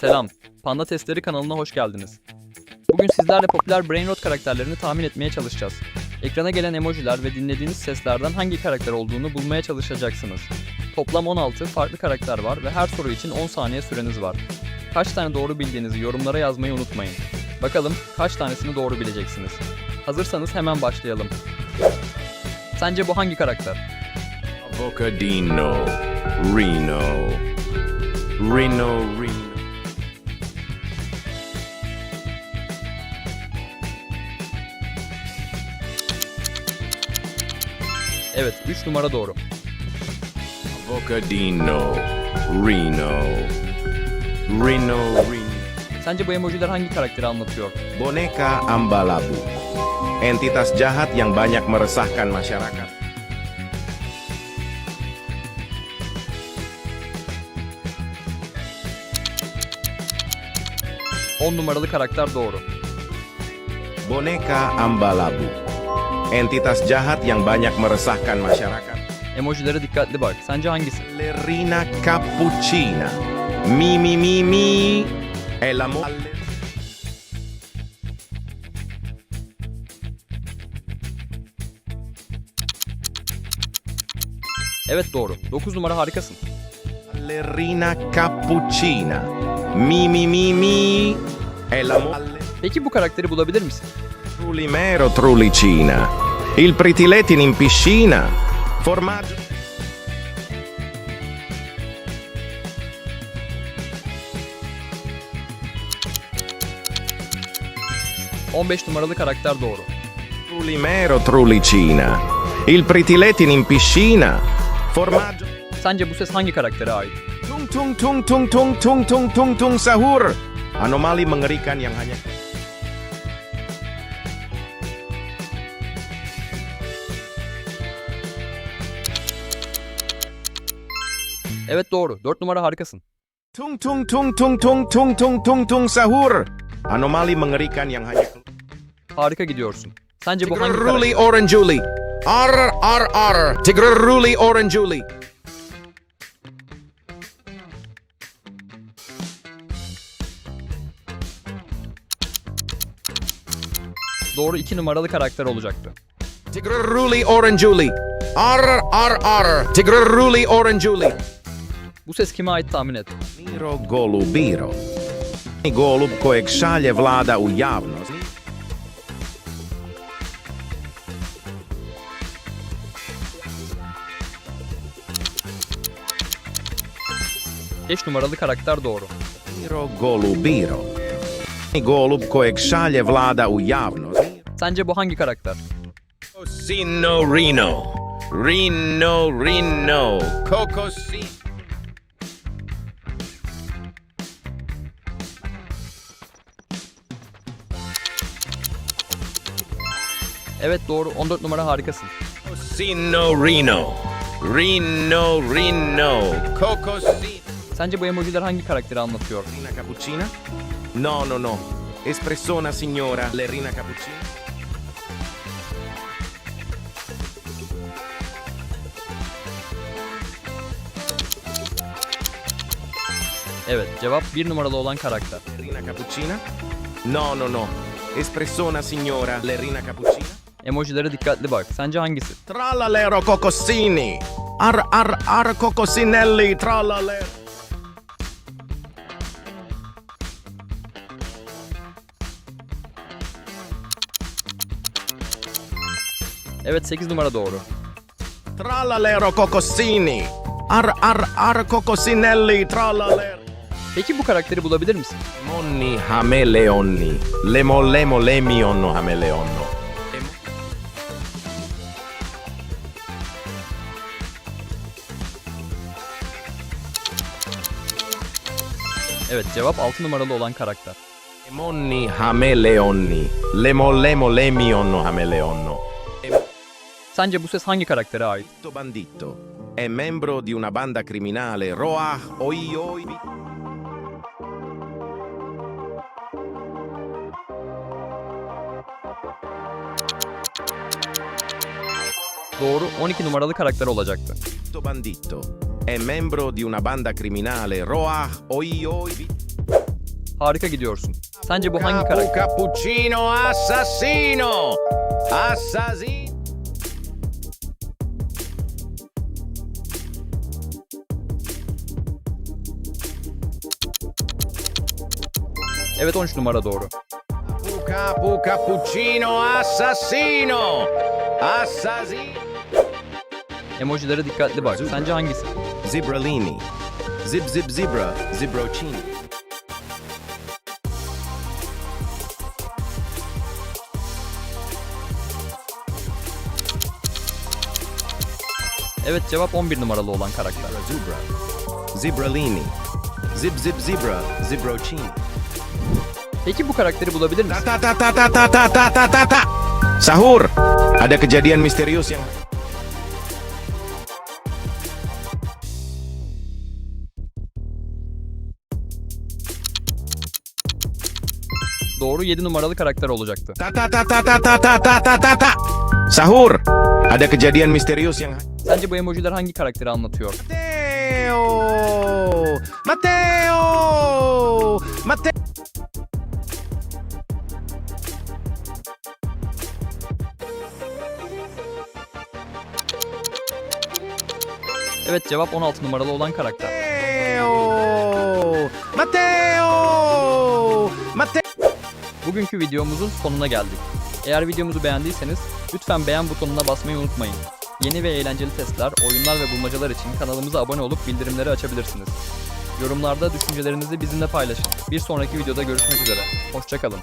Selam, Panda Testleri kanalına hoş geldiniz. Bugün sizlerle popüler Brain Rot karakterlerini tahmin etmeye çalışacağız. Ekrana gelen emojiler ve dinlediğiniz seslerden hangi karakter olduğunu bulmaya çalışacaksınız. Toplam 16 farklı karakter var ve her soru için 10 saniye süreniz var. Kaç tane doğru bildiğinizi yorumlara yazmayı unutmayın. Bakalım kaç tanesini doğru bileceksiniz. Hazırsanız hemen başlayalım. Sence bu hangi karakter? Avocadino. Reno. Reno, Reno. Evet, 3 numara doğru. Avocadino. Reno. Reno, Reno. Sence bu emojiler hangi karakteri anlatıyor? Boneka Ambalabu. Entitas jahat yang banyak meresahkan masyarakat. 10 numaralı karakter doğru. Boneka Ambalabu. Entitas jahat yang banyak meresahkan masyarakat. Emojilere dikkatli bak. Sence hangisi? Ballerina cappuccina. Mi mi mi mi. È la mo- Evet doğru. 9 numara harikasın. Ballerina cappuccina. Mi mi mi mi. È la mo- Peki bu karakteri bulabilir misin? Trulimero trulicina. Il pritiletin in piscina. Formaggio. 15 numaralı karakter doğru. Trulimero trulicina. Il pritiletin in piscina. Formaggio. Sence bu ses hangi karaktere ait? Tung tung tung tung tung tung tung tung tung sahur. Anomali mengerikan yang hanya Evet doğru. 4 numara harikasın. tung tung tung tung tung tung tung tung tung sahur. Anomali mengerikan yang hanya Harika gidiyorsun. Sence bu hangi Tigraruli karakter? Oranjuli. Ar ar ar. Tigraruli Oranjuli. Doğru 2 numaralı karakter olacaktı. Tigraruli Oranjuli. Ar ar ar. Tigraruli Oranjuli. Bu ses kime ait tahmin et. Miro Golubiro. Golub kojeg šalje vlada u javnost. Beş numaralı karakter doğru. Miro Golubiro. Golub kojeg šalje vlada u javnost. Sence bu hangi karakter? Sino Reno. Reno, Reno. Coco Evet doğru 14 numara harikasın. Sino Reno. Reno, Reno. Coco Sence bu emojiler hangi karakteri anlatıyor? Rina cappuccina? No, no, no. Espressona signora, le rina cappuccina? Evet cevap 1 numaralı olan karakter. Le rina cappuccina? No, no, no. Espressona signora, le rina cappuccina? Emojilere dikkatli bak. Sence hangisi? Trallalero cocossini! Ar ar ar cocossinelli, trallalero! Evet 8 numara doğru. Trallalero cocossini! Ar ar ar cocossinelli, trallalero! Peki bu karakteri bulabilir misin? Monni hameleonni, lemo lemo lemionno hameleonno. Evet cevap 6 numaralı olan karakter. Monni hameleonni, lemo lemo lemionno hameleonno. Sence bu ses hangi karaktere ait? Bandito è membro di una banda criminale, Roah Oi Oi. Doğru 12 numaralı karakter olacaktı. Bandito è membro di una banda criminale, Roah Oi Oi. Harika gidiyorsun. Sence bu hangi Capu karakter? cappuccino assassino. Assassino. Evet 13 numara doğru. Capu capu cappuccino assassino. Assassino. Emojilere dikkatli bak. Sence hangisi? Zibralini. Zib zib zebra. Zibrocini. Evet cevap 11 numaralı olan karakter. Zebra. Zibralini. Zib zib zebra. Zibrocini. Peki bu karakteri bulabilir misin? Ta ta ta ta ta ta ta ta ta ta. Sahur. Ada kejadian misterius yang Doğru 7 numaralı karakter olacaktı. ta ta ta ta ta ta ta ta ta ta ta. Sahur. Ada kejadian misterius yang Sence bu emojiler hangi karakteri anlatıyor? Mateo. Mateo. Mateo. Evet cevap 16 numaralı olan karakter. Mateo. Mateo. Bugünkü videomuzun sonuna geldik. Eğer videomuzu beğendiyseniz lütfen beğen butonuna basmayı unutmayın. Yeni ve eğlenceli testler, oyunlar ve bulmacalar için kanalımıza abone olup bildirimleri açabilirsiniz. Yorumlarda düşüncelerinizi bizimle paylaşın. Bir sonraki videoda görüşmek üzere. Hoşçakalın.